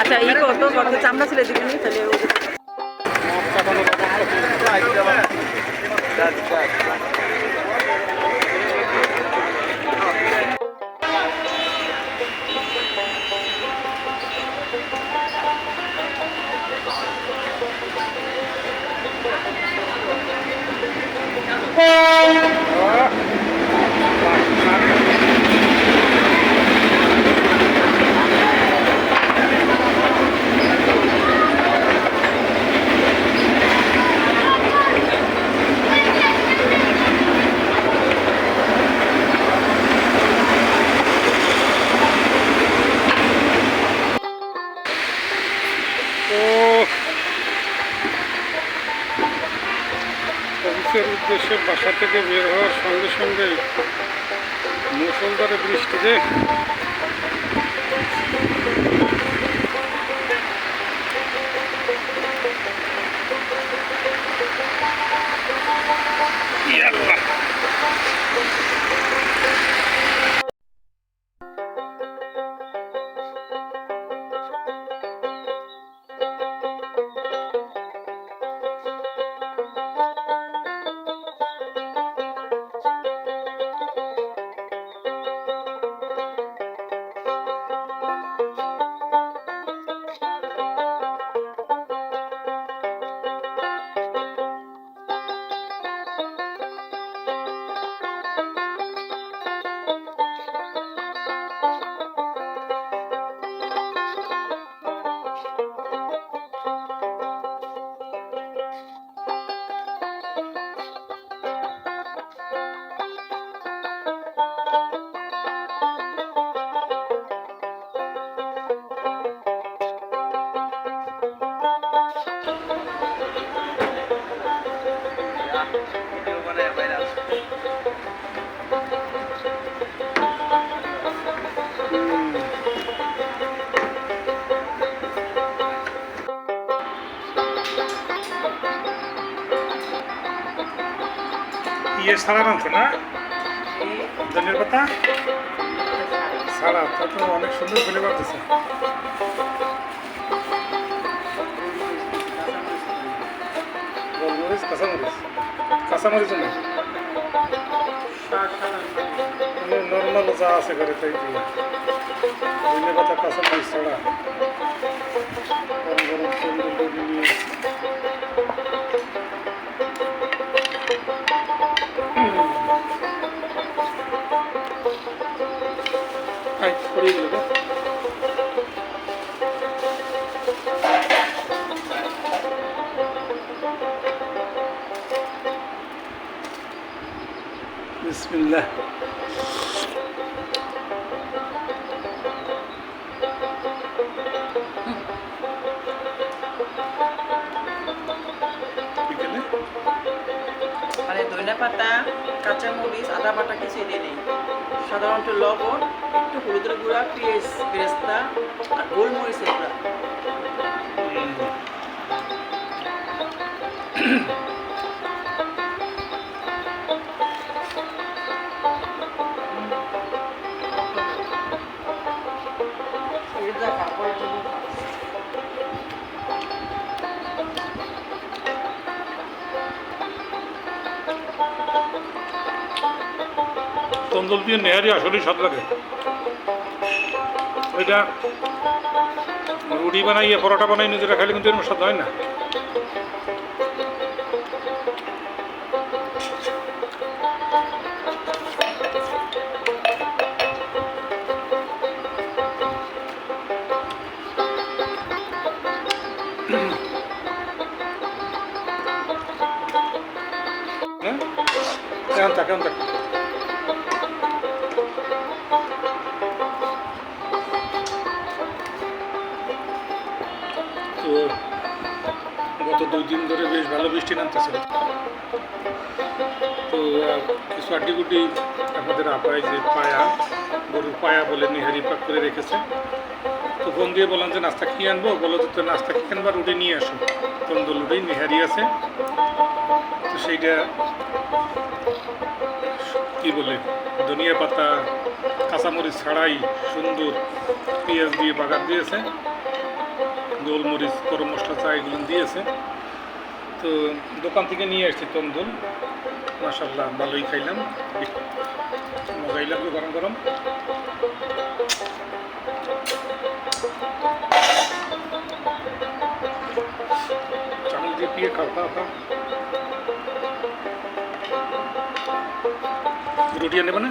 আচ্ছা এই কত? কত চামড়া ছিল দিবেন তাহলে ওই- তো Amen. অফিসের উদ্দেশ্যে বাসা থেকে বের হওয়ার সঙ্গে সঙ্গে মুসলধারে বৃষ্টিতে ইয়ে সারা মাংস, না? ধনের পাতা? সারা, তা তো অনেক সুন্দর ফেলে পারতেছে গোলমরিচ কাঁচামরিচ। কাঁচামরিচ না? নর্মাল যা আছে ঘরে তাই দিয়ে। ধনে কাঁচামরিচ ছাড়া। আই পড়িয়ে দিল বিসমিল্লাহ বিকেলে মানে ধনিয়া পাতা কাঁচামরিচ আদা বাটা কিছু দিয়ে নেই সাধারণত লবণ একটু হলুদের গুঁড়া পেঁয়াজ পেস্তা আর গোলমরিচের গুঁড়া। তন্দুল দিয়ে নেহারি আসলেই স্বাদ লাগে। ওইটা রুটি বানাইয়ে, পরোটা বানাই নিজেরা খাইলে কিন্তু এরকম স্বাদ হয় না। হ্যাঁ? কেমন তো গত দুই দিন ধরে বেশ ভালো বৃষ্টি নামতেছিল তো কিছু আড্ডিগুটি আমাদের আপায় যে পায়া গরুর পায়া বলে নিহারি পাক করে রেখেছে। তো ফোন দিয়ে বললাম যে, নাস্তা কি আনব? বলো তো নাস্তা কি আনবা? রুটি নিয়ে আসো। তন্দুল রুটি, নিহারি আছে। তো সেইটা কি বলে, ধনিয়া পাতা, কাঁচামরিচ ছাড়াই সুন্দর পেঁয়াজ দিয়ে বাগার দিয়েছে। গোলমরিচ গরম মশলা, চা এগুলো দিয়েছে। তো দোকান থেকে নিয়ে এসেছি তন্দুল। মাসাল্লাহ ভালোই খাইলাম। মজাই লাগল গরম গরম। চামচ দিয়ে পিয়ে খাও খাও খাও। রুটি নেবে না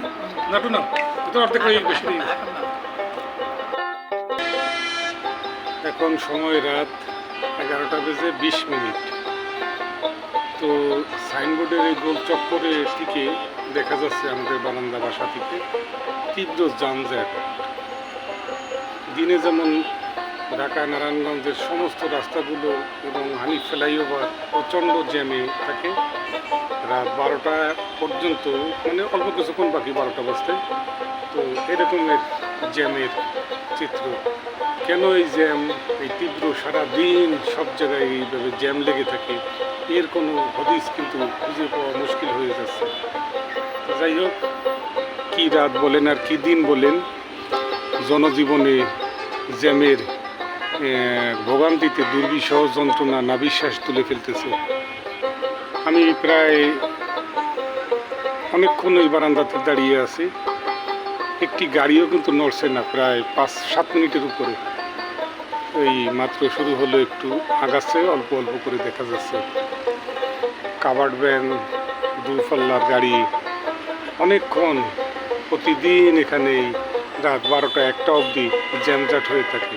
নাটু না তো অর্ধেক বেশি এখন সময় রাত এগারোটা বেজে বিশ মিনিট। তো সাইনবোর্ডের এই গোল চক্করে থেকে দেখা যাচ্ছে আমাদের বারান্দা বাসা থেকে তীব্র যানজট। দিনে যেমন ঢাকা, নারায়ণগঞ্জের সমস্ত রাস্তাগুলো এবং হানিফ ফ্লাইওভার প্রচণ্ড জ্যামে থাকে। রাত বারোটা পর্যন্ত মানে অল্প কিছুক্ষণ বাকি বারোটা বাজতে। তো এরকমের জ্যামের চিত্র কেন এই জ্যাম? এই তীব্র সারা দিন সব জায়গায় এইভাবে জ্যাম লেগে থাকে। এর কোনো হদিস কিন্তু খুঁজে পাওয়া মুশকিল হয়ে যাচ্ছে। যাই হোক, কী রাত বলেন আর কী দিন বলেন, জনজীবনে জ্যামের ভোগান্তিতে দুর্বিষহ যন্ত্রণা নাবিশ্বাস তুলে ফেলতেছে। আমি প্রায় অনেকক্ষণ ওই বারান্দাতে দাঁড়িয়ে আছি। একটি গাড়িও কিন্তু নড়ছে না, প্রায় পাঁচ, সাত মিনিটের উপরে। এই মাত্র শুরু হলো একটু আগাচ্ছে, অল্প অল্প করে দেখা যাচ্ছে। কাভার্ড ভ্যান দূরপাল্লার গাড়ি, অনেকক্ষণ প্রতিদিন এখানে রাত বারোটা একটা অবধি জ্যামজাট হয়ে থাকে।